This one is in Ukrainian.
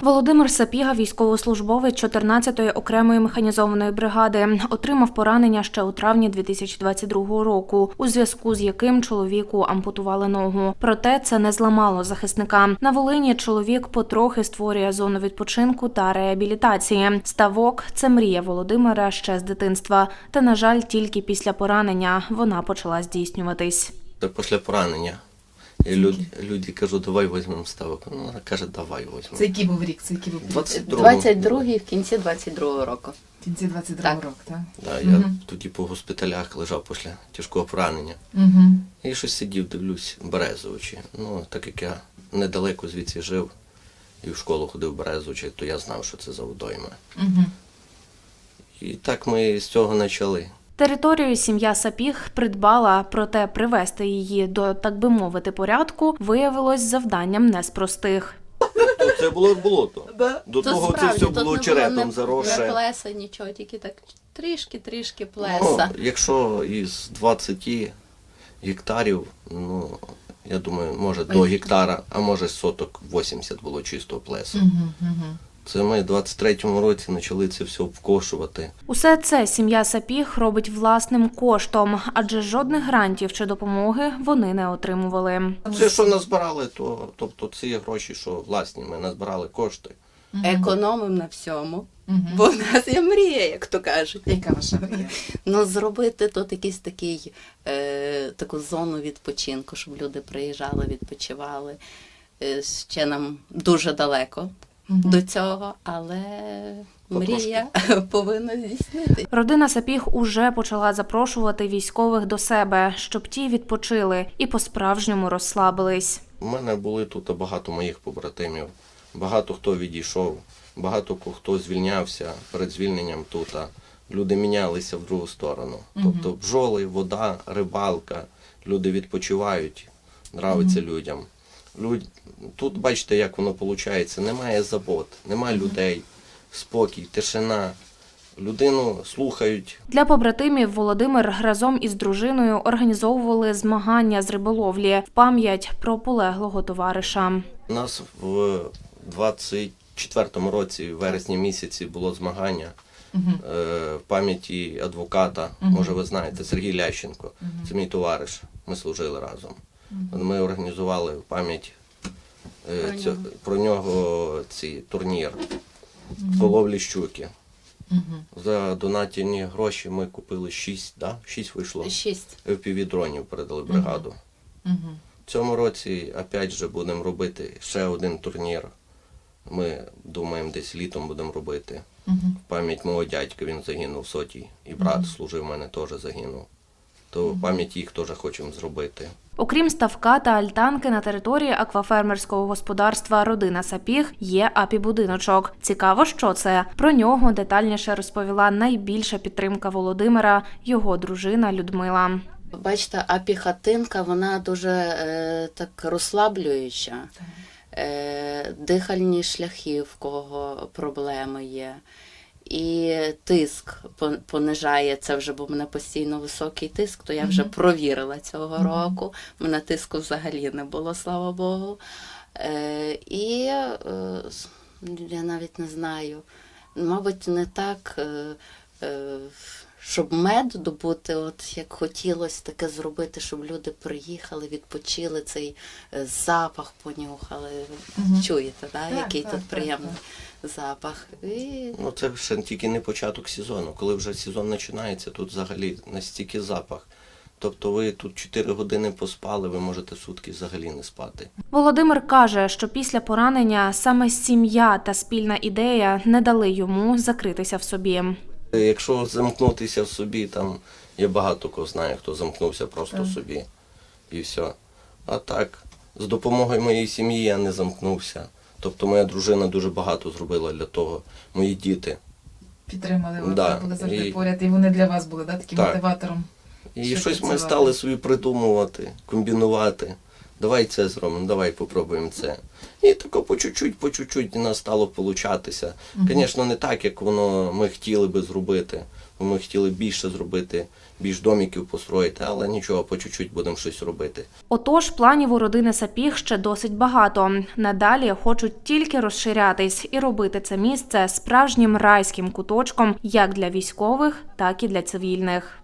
Володимир Сапіга, військовослужбовець 14-ї окремої механізованої бригади, отримав поранення ще у травні 2022 року, у зв'язку з яким чоловіку ампутували ногу. Проте це не зламало захисника. На Волині чоловік потрохи створює зону відпочинку та реабілітації. Ставок це мрія Володимира ще з дитинства. Та на жаль, тільки після поранення вона почала здійснюватись. Після поранення. І люд, люди кажуть, давай візьмемо ставок. Ну, вона каже, давай візьмемо. Це який був рік? Це який був рік? 22 22-й в кінці 22-го року. В кінці 22 Так. року, так? Да, я тоді по госпіталях лежав після тяжкого поранення. Угу. І щось сидів, дивлюсь, Березовичі. Ну, так як я недалеко звідси жив і в школу ходив в Березовичі, то я знав, що це за водойма. Угу. І так ми з цього почали. Територію сім'я Сапіг придбала, проте привести її до, так би мовити, порядку виявилось завданням не з простих. Це було як болото. До То того це справді, все тут було не черетом не- Не заросше. плеса, нічого, тільки так трішки-трішки Ну, якщо із 20 гектарів, ну, я думаю, може до гектара, а може соток 80 було чистого плесу. Це ми в 23-му році почали це все вкошувати. Усе це сім'я Сапіг робить власним коштом, адже жодних грантів чи допомоги вони не отримували. Це що назбирали, то тобто ці гроші, що власні, ми назбирали кошти. Економимо на всьому, Угу. бо в нас є мрія, як то кажуть. Яка ваша мрія? Ну, зробити тут якийсь такий, е, таку зону відпочинку, щоб люди приїжджали, відпочивали. Е, ще нам дуже далеко Мгм. до цього, але мрія повинна здійснитися. Родина Сапіг уже почала запрошувати військових до себе, щоб ті відпочили і по-справжньому розслабились. У мене були тут багато моїх побратимів, багато хто відійшов, багато ко- хто звільнявся перед звільненням тут. а Люди мінялися в другу сторону. Тобто бджоли, вода, рибалка, люди відпочивають, нравиться людям. Тут бачите, як воно виходить. Немає забот, немає людей, спокій, тишина. Людину слухають, Для побратимів Володимир разом із дружиною організовували змагання з риболовлі в пам'ять про полеглого товариша. У нас в 24-му році, в вересні місяці, було змагання е, в пам'яті адвоката. Може, ви знаєте, Сергій Лященко. Це мій товариш. Ми служили разом. Ми організували в пам'ять е, Про про нього цей турнір по ловлі щуки. За донатені гроші ми купили 6, да? 6 вийшло. Шість. FPV-дронів передали бригаду. Угу. В цьому році опять же будемо робити ще один турнір. Ми думаємо, десь літом будемо робити. Угу. В пам'ять мого дядька він загинув в сотій, і брат служив в мене теж загинув. То в пам'ять їх теж хочемо зробити. Окрім ставка та альтанки на території аквафермерського господарства Родина Сапіг є апі-будиночок. Цікаво, що це. Про нього детальніше розповіла найбільша підтримка Володимира, його дружина Людмила. Бачите, апіхатинка, вона дуже е, так розслаблююча. Е, дихальні шляхи, в кого проблеми є. І тиск понижає це вже, бо в мене постійно високий тиск, то я вже провірила цього року. У мене тиску взагалі не було, слава Богу. Е, і е, я навіть не знаю, мабуть, не так. Е, е, щоб мед добути, от як хотілося таке зробити, щоб люди приїхали, відпочили цей е, запах, понюхали. Чуєте, да? Так, який так, тут так, приємний запах. І Ну це ще тільки не початок сезону. Коли вже сезон починається, тут взагалі настільки запах. Тобто ви тут 4 години поспали, ви можете сутки взагалі не спати. Володимир каже, що після поранення саме сім'я та спільна ідея не дали йому закритися в собі. Якщо замкнутися в собі, там я багато кого знаю, хто замкнувся просто в собі. І все. А так, з допомогою моєї сім'ї я не замкнувся. Тобто моя дружина дуже багато зробила для того, мої діти. Підтримали вас, Да, були завжди і- поряд, і вони для вас були да, таким Так. мотиватором. І Що щось ми стали собі придумувати, комбінувати. давай це зробимо, давай попробуємо це. І тако по чуть-чуть, по чуть-чуть нас стало получатися. Звісно, не так, як воно ми хотіли би зробити. Ми хотіли більше зробити, більш доміків построїти, але нічого, по чуть-чуть будемо щось робити. Отож, планів у родини Сапіг ще досить багато. Надалі хочуть тільки розширятись і робити це місце справжнім райським куточком як для військових, так і для цивільних.